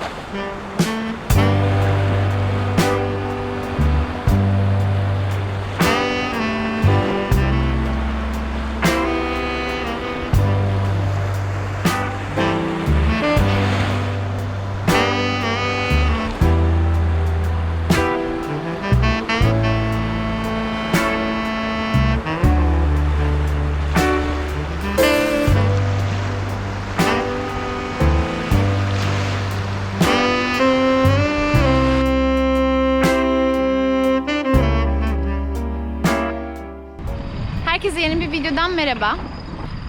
Herkese videodan merhaba.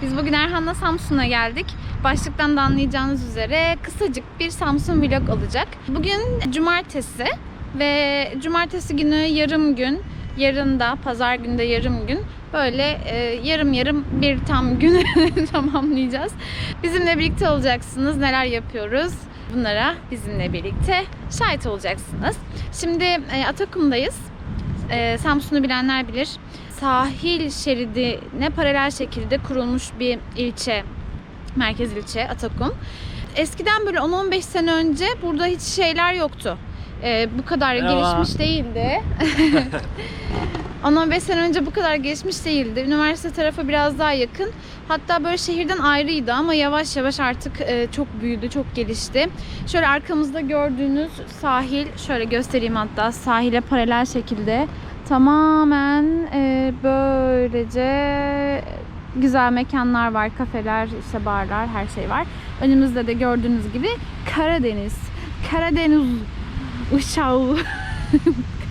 Biz bugün Erhan'la Samsun'a geldik. Başlıktan da anlayacağınız üzere kısacık bir Samsun vlog olacak. Bugün cumartesi ve cumartesi günü yarım gün, yarın da pazar günde yarım gün böyle e, yarım yarım bir tam günü tamamlayacağız. Bizimle birlikte olacaksınız. Neler yapıyoruz? Bunlara bizimle birlikte şahit olacaksınız. Şimdi e, Atakum'dayız. E, Samsun'u bilenler bilir. Sahil şeridine paralel şekilde kurulmuş bir ilçe, merkez ilçe Atakum. Eskiden böyle 10-15 sene önce burada hiç şeyler yoktu. E, bu kadar Merhaba. gelişmiş değildi. 10-15 sene önce bu kadar gelişmiş değildi. Üniversite tarafı biraz daha yakın. Hatta böyle şehirden ayrıydı ama yavaş yavaş artık e, çok büyüdü, çok gelişti. Şöyle arkamızda gördüğünüz sahil, şöyle göstereyim hatta sahile paralel şekilde tamamen e, böylece güzel mekanlar var, kafeler, işte barlar, her şey var. Önümüzde de gördüğünüz gibi Karadeniz, Karadeniz uçağı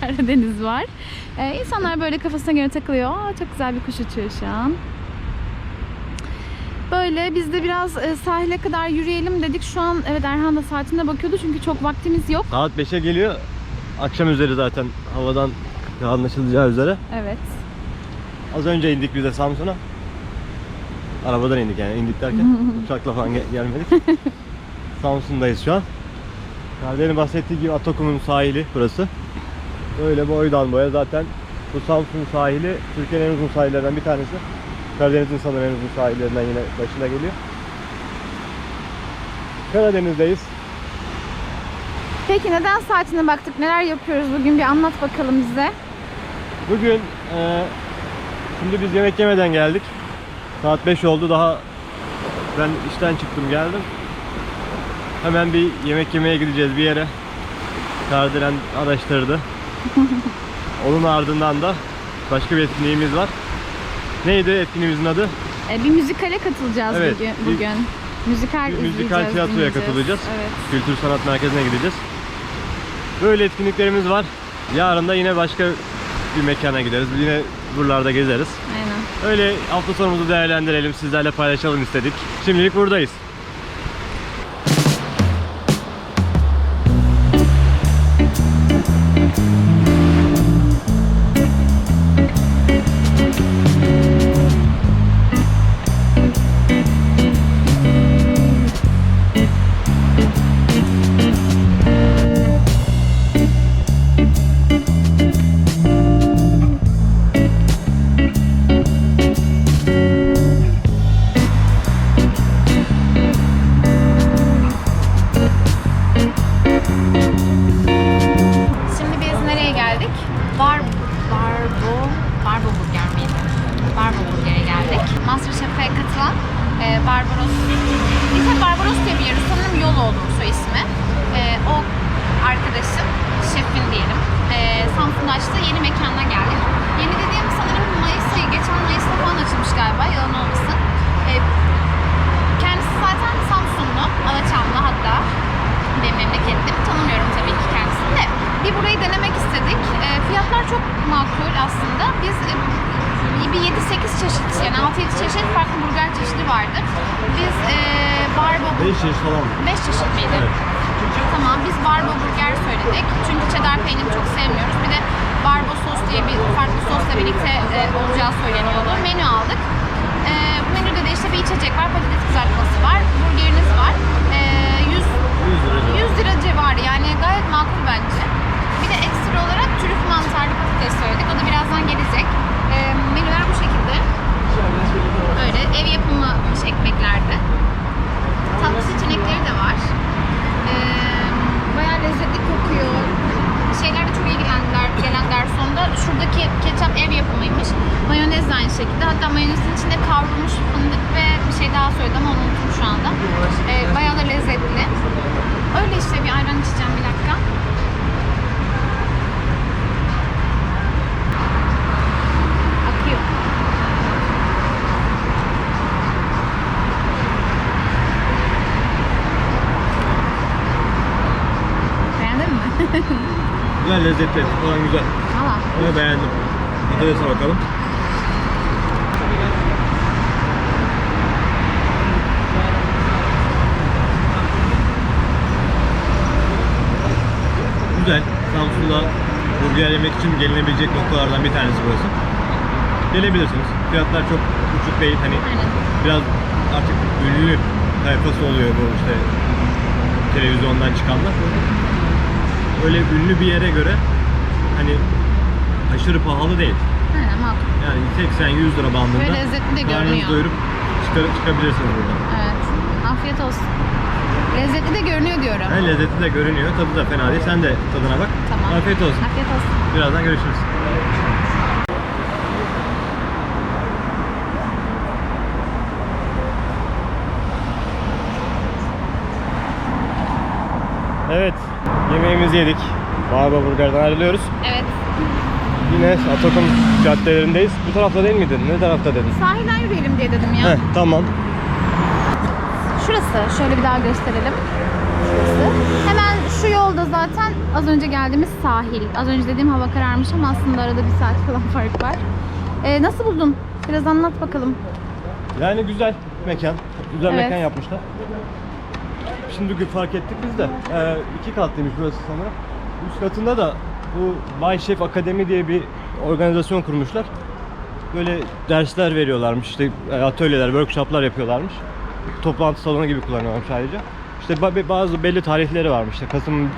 Karadeniz var. Ee, insanlar böyle kafasına göre takılıyor. Aa, çok güzel bir kuş uçuyor şu an. Böyle biz de biraz e, sahile kadar yürüyelim dedik. Şu an evet Erhan da saatine bakıyordu çünkü çok vaktimiz yok. Saat 5'e geliyor. Akşam üzeri zaten havadan anlaşılacağı üzere. Evet. Az önce indik biz de Samsun'a. Arabadan indik yani indik derken uçakla falan gel- gelmedik. Samsun'dayız şu an. Kardeş'in bahsettiği gibi Atakum'un sahili burası. Böyle boydan boya zaten bu Samsun sahili Türkiye'nin en uzun sahillerinden bir tanesi. Karadeniz'in sanırım en uzun sahillerinden yine başına geliyor. Karadeniz'deyiz. Peki neden saatine baktık? Neler yapıyoruz bugün? Bir anlat bakalım bize. Bugün e, şimdi biz yemek yemeden geldik. Saat 5 oldu daha ben işten çıktım geldim. Hemen bir yemek yemeye gideceğiz bir yere. Kardelen araştırdı. Onun ardından da başka bir etkinliğimiz var. Neydi etkinliğimizin adı? Ee, bir müzikale katılacağız Evet, bugün. bir- bugün. Müzikal bir müzikal tiyatroya katılacağız. Evet. Kültür Sanat Merkezi'ne gideceğiz. Böyle etkinliklerimiz var. Yarın da yine başka bir mekana gideriz. Yine buralarda gezeriz. Aynen. Öyle hafta sonumuzu değerlendirelim, sizlerle paylaşalım istedik. Şimdilik buradayız. Çeşit yani 6-7 çeşit farklı burger çeşidi vardı. Biz e, barbo 5 yaş falan. 5 çeşit miydi? Tamam biz barbo burger söyledik. Çünkü cheddar peyniri çok sevmiyoruz. Bir de barbo sos diye bir farklı sosla birlikte e, olacağı söyleniyordu. Menü aldık. E, bu menüde de işte bir içecek var, patates kızartması var, burgeriniz var. E, 100 100 lira. 100 lira civarı yani gayet makul bence. Bir de ekstra olarak trüf mantarlı patates söyledik. O da birazdan gelecek. Ee, menüler bu şekilde. Böyle ev yapımı ekmeklerde. Tatlı seçenekleri de var. Ee, Hatta mayonezin içinde kavrulmuş fındık ve bir şey daha söyledi ama onu unuttum şu anda. Ee, bayağı da lezzetli. Öyle işte bir ayran içeceğim bir dakika. Akıyor. Beğendin mi? Güzel lezzetli. Falan güzel. Valla. Bunu beğendim. Patatese bakalım. Güzel. Samsun'da burger yemek için gelinebilecek noktalardan bir tanesi burası. Gelebilirsiniz. Fiyatlar çok uçuk değil. Hani biraz artık ünlü tayfası oluyor bu işte televizyondan çıkanlar. Öyle ünlü bir yere göre hani aşırı pahalı değil. Aynen makul. Yani 80-100 lira bandında. Ve lezzetli de görünüyor. doyurup çıkar- çıkabilirsiniz buradan. Evet. Afiyet olsun. Lezzetli de görünüyor diyorum. Yani lezzeti de görünüyor, tadı da fena değil. Sen de tadına bak. Tamam. Afiyet olsun. Afiyet olsun. Birazdan görüşürüz. Evet, yemeğimizi yedik. Barba Burger'den ayrılıyoruz. Evet. Yine Atakum caddelerindeyiz. Bu tarafta değil miydin? Ne tarafta dedin? Sahilden yürüyelim diye dedim ya. Heh, tamam. Şurası. Şöyle bir daha gösterelim. Şurası. Hemen şu yolda zaten az önce geldiğimiz sahil. Az önce dediğim hava kararmış ama aslında arada bir saat falan fark var. Ee, nasıl buldun? Biraz anlat bakalım. Yani güzel mekan. Güzel Evet. mekan yapmışlar. Şimdi gün fark ettik biz de. Ee, iki katlıymış burası sanırım. Üst katında da bu Bay Chef Akademi diye bir organizasyon kurmuşlar. Böyle dersler veriyorlarmış. işte e, atölyeler, workshoplar yapıyorlarmış. Toplantı salonu gibi kullanıyorlarmış ayrıca. İşte ba- bazı belli tarihleri varmış. İşte Kasım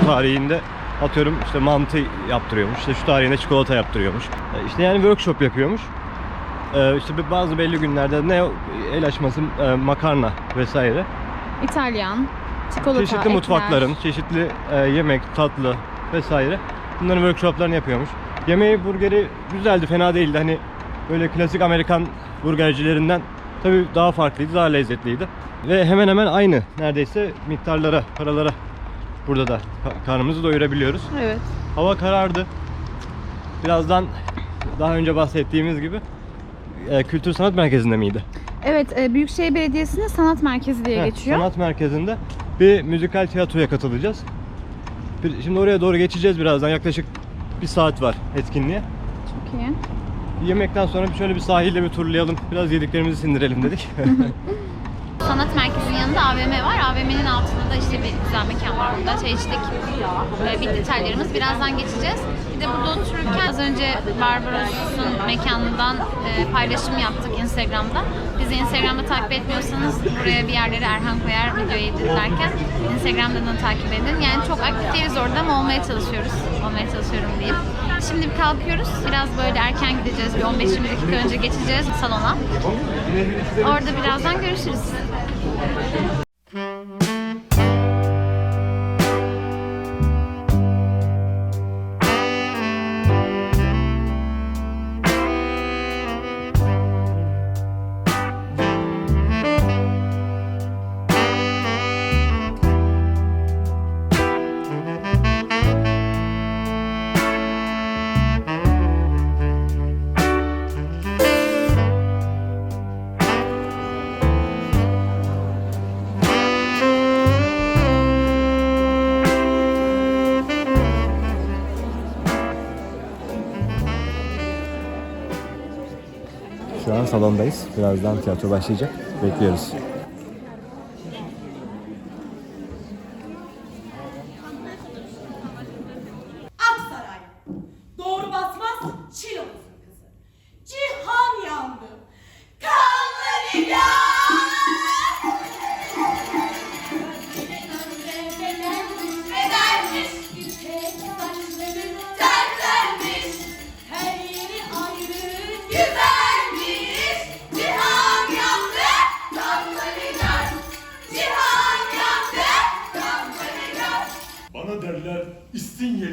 şu tarihinde atıyorum işte mantı yaptırıyormuş. İşte şu tarihinde çikolata yaptırıyormuş. E, İşte yani workshop yapıyormuş. Ee, işte bazı belli günlerde ne el açması e, makarna vesaire. İtalyan, çikolata, çeşitli ekler. mutfakların, çeşitli e, yemek, tatlı vesaire. Bunların workshoplarını yapıyormuş. Yemeği, burgeri güzeldi, fena değildi. Hani böyle klasik Amerikan burgercilerinden tabii daha farklıydı, daha lezzetliydi. Ve hemen hemen aynı neredeyse miktarlara, paralara burada da ka- karnımızı doyurabiliyoruz. Evet. Hava karardı. Birazdan daha önce bahsettiğimiz gibi e, Kültür Sanat Merkezi'nde miydi? Evet, e, Büyükşehir Belediyesi'nin sanat merkezi diye Heh, geçiyor. Sanat merkezinde bir müzikal tiyatroya katılacağız. Bir- Şimdi oraya doğru geçeceğiz birazdan. Yaklaşık bir saat var etkinliğe. Çok iyi. Yemekten sonra bir şöyle bir sahilde bir turlayalım. Biraz yediklerimizi sindirelim dedik. Sanat merkezinin yanında AVM var. AVM'nin altında da işte bir güzel mekan var burada. Çay içtik. Ee, bitti detaylarımız. Birazdan geçeceğiz. De burada otururken az önce Barbaros'un mekanından e, paylaşım yaptık Instagram'da. Bizi Instagram'da takip etmiyorsanız buraya bir yerlere Erhan koyar videoyu editlerken Instagram'dan da takip edin. Yani çok aktif değiliz orada ama olmaya çalışıyoruz. Olmaya çalışıyorum diyeyim. Şimdi bir kalkıyoruz. Biraz böyle erken gideceğiz. Bir 15-20 dakika önce geçeceğiz salona. Orada birazdan görüşürüz. Salondayız. Birazdan tiyatro başlayacak. Bekliyoruz.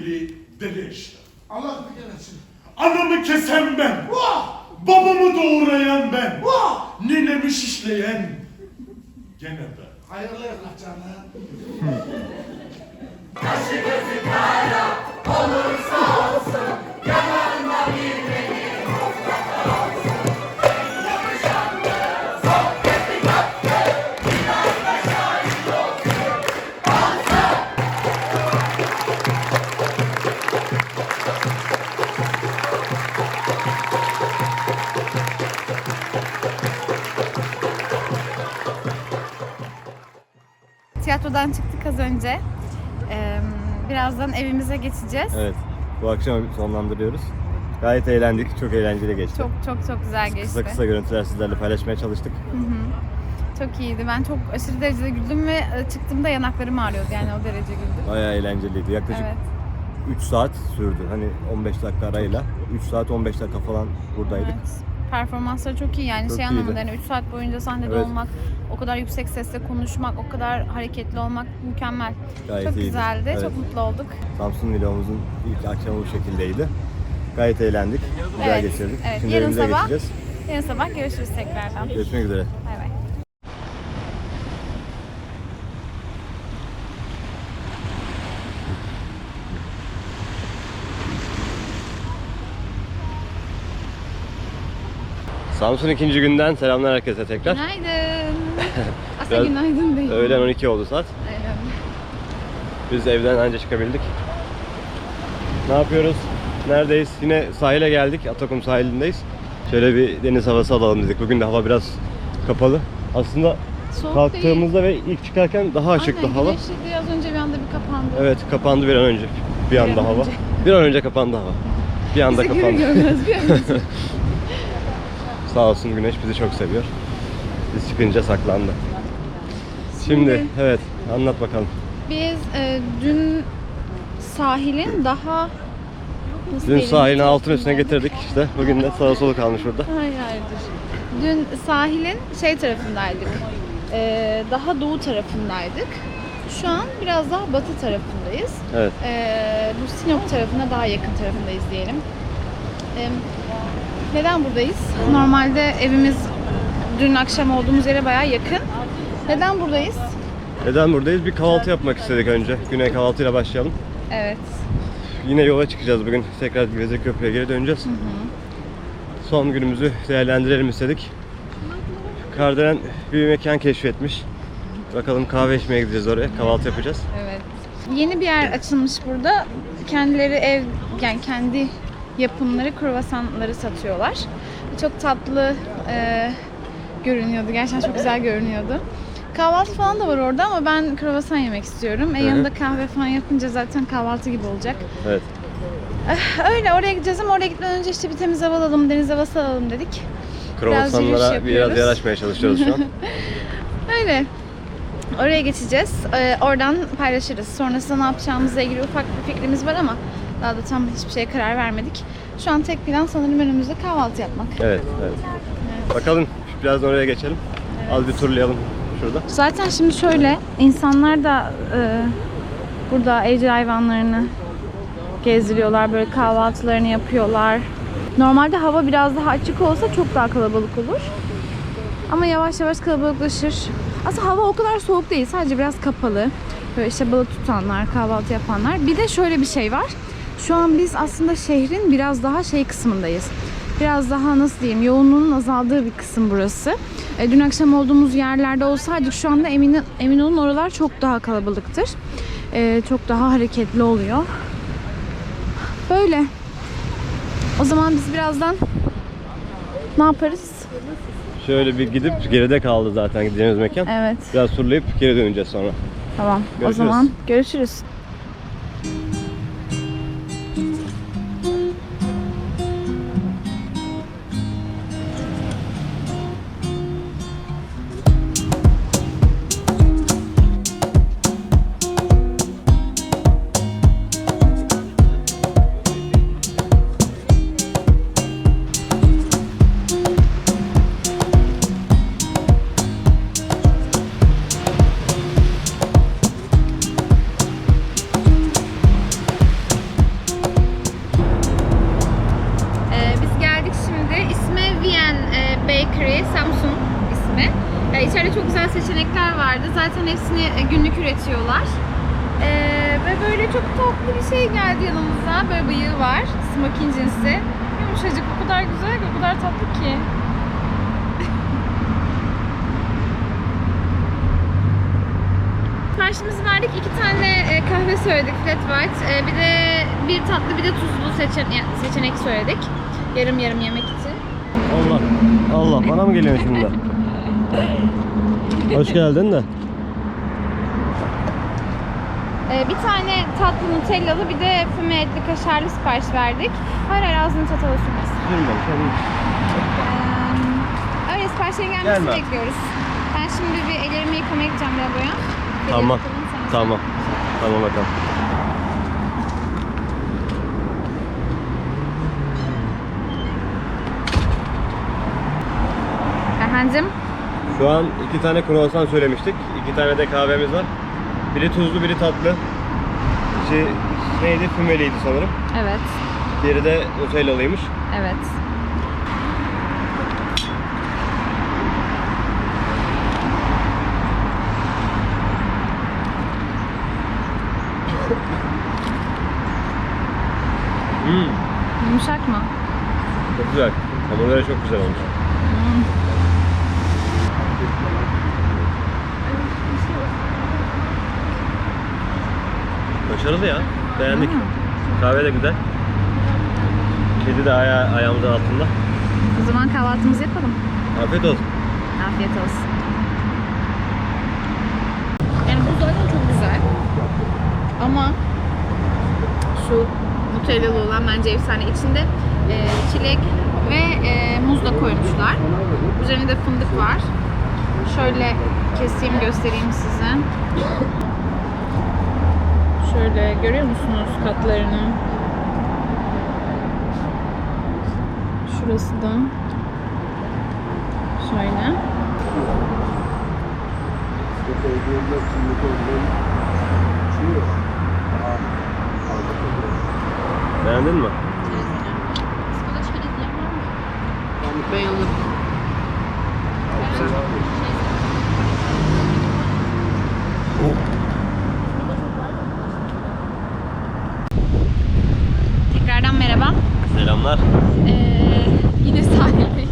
İstinyeli Deleş. Allah bilir etsin. Anamı kesen ben. Vah! Babamı doğurayan ben. Ninemi şişleyen gene ben. Hayırlı evlat canım. Tiyatrodan çıktık az önce. Ee, birazdan evimize geçeceğiz. Evet. Bu akşam sonlandırıyoruz. Gayet eğlendik. Çok eğlenceli geçti. Çok çok çok güzel geçti. Kısa kısa görüntüler sizlerle paylaşmaya çalıştık. Çok iyiydi. Ben çok aşırı derecede güldüm ve e, çıktığımda yanaklarım ağrıyordu yani o derece güldüm. Bayağı eğlenceliydi. Yaklaşık Evet. 3 saat sürdü. Hani 15 dakika arayla. 3 saat 15 dakika falan buradaydık. Evet. Performansları çok iyi yani Çok şey iyiydi. anlamında yani 3 saat boyunca sahnede Evet. olmak, o kadar yüksek sesle konuşmak, o kadar hareketli olmak mükemmel. Gayet çok iyiydi. güzeldi. Evet. Çok mutlu olduk. Samsun vlogumuzun ilk akşamı bu şekildeydi. Gayet eğlendik. Güzel Evet, geçirdik. evet. Şimdi Yarın sabah- geçeceğiz. Yarın sabah görüşürüz tekrardan. Görüşmek üzere. Bay bay. Samsun ikinci günden selamlar herkese tekrar. Günaydın. Aslında günaydın değil. Öğlen 12 oldu saat. Aynen. Biz evden anca çıkabildik. Ne yapıyoruz? Neredeyiz? Yine sahile geldik. Atakum sahilindeyiz. Şöyle bir deniz havası alalım dedik. Bugün de hava biraz kapalı. Aslında Soğuk kalktığımızda ve ilk çıkarken daha değil. açıktı Aynen, hava. güneşliydi. Az önce bir anda bir kapandı. Evet kapandı bir an önce. Bir anda an hava. önce. Bir an önce kapandı hava. Bir anda Bizi kapandı. görmez bir an önce. Sağ olsun güneş bizi çok seviyor. Biz çıkınca saklandı. Şimdi, evet anlat bakalım. Biz e, dün sahilin daha nasıl Dün diyelim, sahilin altın üstüne getirdik işte. Bugün de sağa solu kalmış burada. Hayır hayır dur. Dün sahilin şey tarafındaydık. E, daha doğu tarafındaydık. Şu an biraz daha batı tarafındayız. Evet. E, bu Sinop tarafına daha yakın tarafındayız diyelim. E, neden buradayız? Normalde evimiz dün akşam olduğumuz yere bayağı yakın. Neden buradayız? Neden buradayız? Bir kahvaltı yapmak istedik önce. Güney kahvaltıyla başlayalım. Evet. Yine yola çıkacağız bugün. Tekrar Gezeköprü'ye geri döneceğiz. Son günümüzü değerlendirelim istedik. Kardelen bir mekan keşfetmiş. Bakalım kahve içmeye gideceğiz oraya. Kahvaltı yapacağız. Evet. Yeni bir yer açılmış burada. Kendileri ev, yani kendi yapımları kruvasanları satıyorlar. Çok tatlı e, görünüyordu. Gerçekten çok güzel görünüyordu. Kahvaltı falan da var orada ama ben kruvasan yemek istiyorum. E Hı hı. yanında kahve falan yapınca zaten kahvaltı gibi olacak. Evet. Öyle oraya gideceğiz ama oraya gitmeden önce işte bir temiz hava alalım, deniz havası alalım dedik. Biraz yürüyüş Kruvasanlara yapıyoruz. biraz yanaşmaya çalışıyoruz şu an. Öyle. Oraya geçeceğiz. Ee, oradan paylaşırız. Sonrasında ne yapacağımızla ilgili ufak bir fikrimiz var ama daha da tam hiçbir şeye karar vermedik. Şu an tek plan sanırım önümüzde kahvaltı yapmak. Evet, evet. Bakalım biraz oraya geçelim. Az bir turlayalım şurada. Zaten şimdi şöyle insanlar da e, burada evcil hayvanlarını gezdiriyorlar. Böyle kahvaltılarını yapıyorlar. Normalde hava biraz daha açık olsa çok daha kalabalık olur. Ama yavaş yavaş kalabalıklaşır. Aslında hava o kadar soğuk değil. Sadece biraz kapalı. Böyle işte balık tutanlar, kahvaltı yapanlar. Bir de şöyle bir şey var. Şu an biz aslında şehrin biraz daha şey kısmındayız. Biraz daha nasıl diyeyim yoğunluğun azaldığı bir kısım burası. E, dün akşam olduğumuz yerlerde olsaydık şu anda emin, emin olun oralar çok daha kalabalıktır. E, çok daha hareketli oluyor. Böyle. O zaman biz birazdan ne yaparız? Şöyle bir gidip geride kaldı zaten gideceğimiz mekan. Evet. Biraz turlayıp geri döneceğiz sonra. Tamam. O Görüşürüz. zaman görüşürüz. Verdik. iki tane e, kahve söyledik flat white. E, bir de bir tatlı bir de tuzlu seçen seçenek söyledik. Yarım yarım yemek için. Allah. Allah bana mı geliyor şimdi? Hoş geldin de. E, bir tane tatlı nutellalı bir de füme etli kaşarlı sipariş verdik. Hayır hayır ağzını çatalı sürmesin. Sen Ee, öyle siparişlerin gelmesini Gelme. bekliyoruz. Ben şimdi bir ellerimi yıkamaya gideceğim lavaboya. Tamam. sonra Tamam. Tamam bakalım. Efendim? Şu an iki tane kruvasan söylemiştik. iki tane de kahvemiz var. Biri tuzlu, biri tatlı. Şey, neydi? Fümeliydi sanırım. Evet. Diğeri de Nutella'lıymış. Evet. Hmm, Yumuşak mı? çok güzel. Hamurları çok güzel olmuş. Başarılı ya. Beğendik. Kahve de güzel. Kedi de aya ayağımızın altında. O zaman kahvaltımızı yapalım. Afiyet olsun. Afiyet olsun. Yani bu zaten çok güzel. Ama şu Nutellalı olan bence efsane. İçinde e, çilek ve e, muz da koymuşlar. Üzerinde fındık var. Şöyle keseyim göstereyim size. Şöyle görüyor musunuz katlarını? Şurası da şöyle. Beğendin mi? Tekrardan merhaba. Selamlar. Ee, yine sahildeyiz.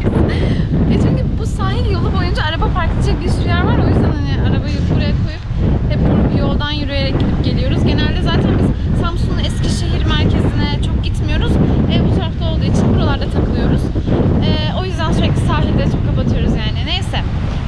e çünkü bu sahil yolu boyunca araba park edecek bir sürü yer var. O yüzden hani arabayı buraya koyup hep bu yoldan yürüyerek gidip geliyoruz. Genelde zaten biz Samsun'un Eskişehir merkezine çok gitmiyoruz. Ev bu tarafta olduğu için buralarda takılıyoruz. Ee, o yüzden sürekli sahilde çok kapatıyoruz yani. Neyse.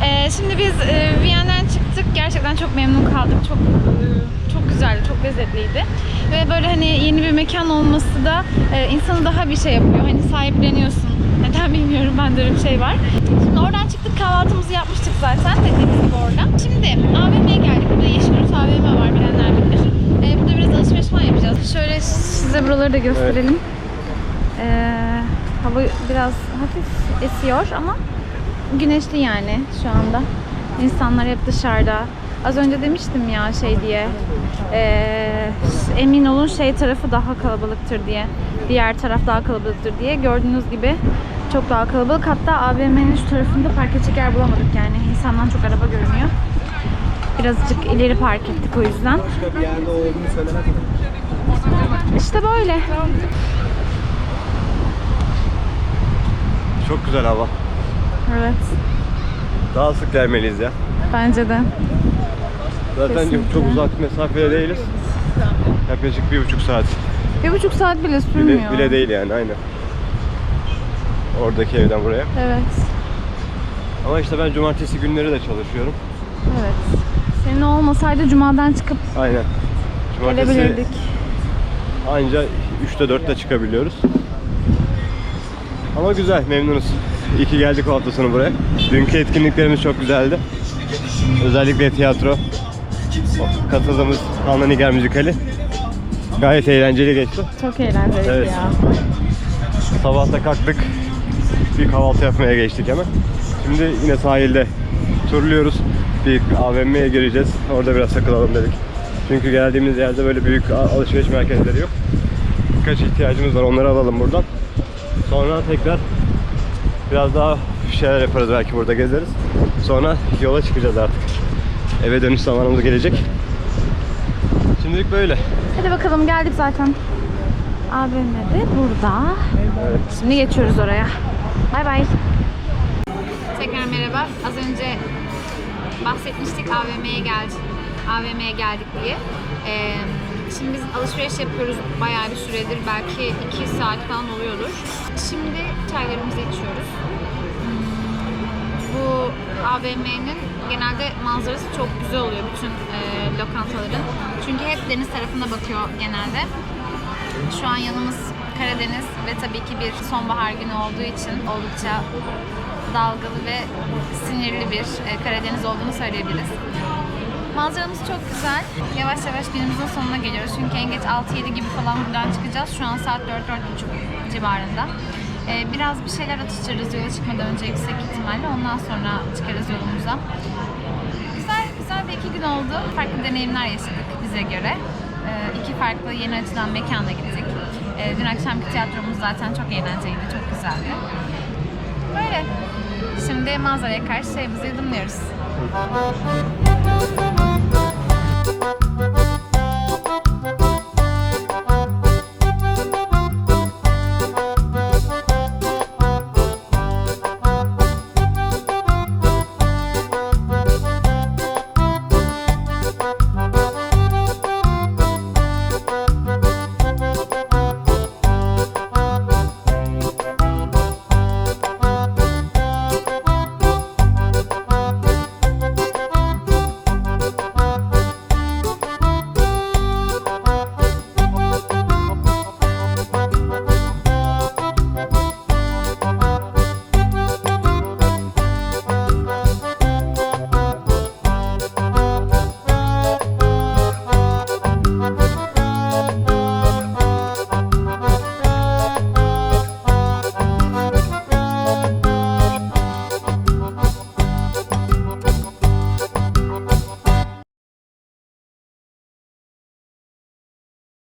Ee, şimdi biz e, Viyana'dan çıktık. Gerçekten çok memnun kaldık. Çok e, çok güzeldi, çok lezzetliydi. Ve böyle hani yeni bir mekan olması da e, insanı daha bir şey yapıyor. Hani sahipleniyorsun. Neden bilmiyorum bende öyle bir şey var. Şimdi oradan çıktık kahvaltımızı yapmıştık zaten dediğimiz gibi orada. Şimdi AVM'ye geldik. Burada Yeşilyurt AVM var bilenler bilir. E, burada biraz alışveriş falan yapacağız. Şöyle size buraları da gösterelim. E, hava biraz hafif esiyor ama güneşli yani şu anda. İnsanlar hep dışarıda. Az önce demiştim ya şey diye. eee, emin olun şey tarafı daha kalabalıktır diye. Diğer taraf daha kalabalıktır diye. Gördüğünüz gibi çok daha kalabalık. Hatta AVM'nin şu tarafında park edecek yer bulamadık yani. İnsandan çok araba görünüyor. Birazcık ileri park ettik o yüzden. İşte böyle. Çok güzel hava. Evet. Daha sık gelmeliyiz ya. Bence de. Zaten Kesinlikle. çok uzak mesafede değiliz. Yaklaşık bir buçuk saat. Bir buçuk saat bile Bile, sürmüyor. bile değil yani aynen. Oradaki evden buraya. Evet. Ama işte ben cumartesi günleri de çalışıyorum. Evet. Senin olmasaydı cumadan çıkıp Aynen. Cumartesi gelebilirdik. anca 3'te 4'te çıkabiliyoruz. Ama güzel, memnunuz. İyi ki geldik o hafta sonu buraya. Dünkü etkinliklerimiz çok güzeldi. Özellikle tiyatro. Katıldığımız Hanlı Nigar Müzikali. Gayet eğlenceli geçti. Çok eğlenceliydi Evet. ya. Sabah da kalktık. Bir kahvaltı yapmaya geçtik hemen. Şimdi yine sahilde turluyoruz. Bir AVM'ye gireceğiz. Orada biraz takılalım dedik. Çünkü geldiğimiz yerde böyle büyük alışveriş merkezleri yok. Birkaç ihtiyacımız var. Onları alalım buradan. Sonra tekrar biraz daha şeyler yaparız belki burada gezeriz. Sonra yola çıkacağız artık. Eve dönüş zamanımız gelecek. Şimdilik böyle. Hadi bakalım geldik zaten. AVM de burada. Şimdi geçiyoruz oraya. Bay bay. Tekrar merhaba. Az önce bahsetmiştik AVM'ye geldik. AVM'ye geldik diye. Ee, şimdi biz alışveriş yapıyoruz bayağı bir süredir. Belki 2 saat falan oluyordur. Şimdi çaylarımızı içiyoruz. Bu AVM'nin genelde manzarası çok güzel oluyor bütün e, lokantaların. Çünkü hep deniz tarafına bakıyor genelde. Şu an yanımız Karadeniz ve tabii ki bir sonbahar günü olduğu için oldukça dalgalı ve sinirli bir e, Karadeniz olduğunu söyleyebiliriz. Manzaramız çok güzel. Yavaş yavaş günümüzün sonuna geliyoruz. Çünkü en geç 6-7 gibi falan buradan çıkacağız. Şu an saat 4-4.30 civarında. E, Biraz bir şeyler atıştırırız yola çıkmadan önce yüksek ihtimalle. Ondan sonra çıkarız yolumuza. Güzel, güzel bir iki gün oldu. Farklı deneyimler yaşadık bize göre. Ee, iki farklı yeni açılan mekana gittik. Ee, dün akşamki tiyatromuz zaten çok eğlenceliydi, çok güzeldi. Böyle. Şimdi manzaraya karşı çayımızı yudumluyoruz.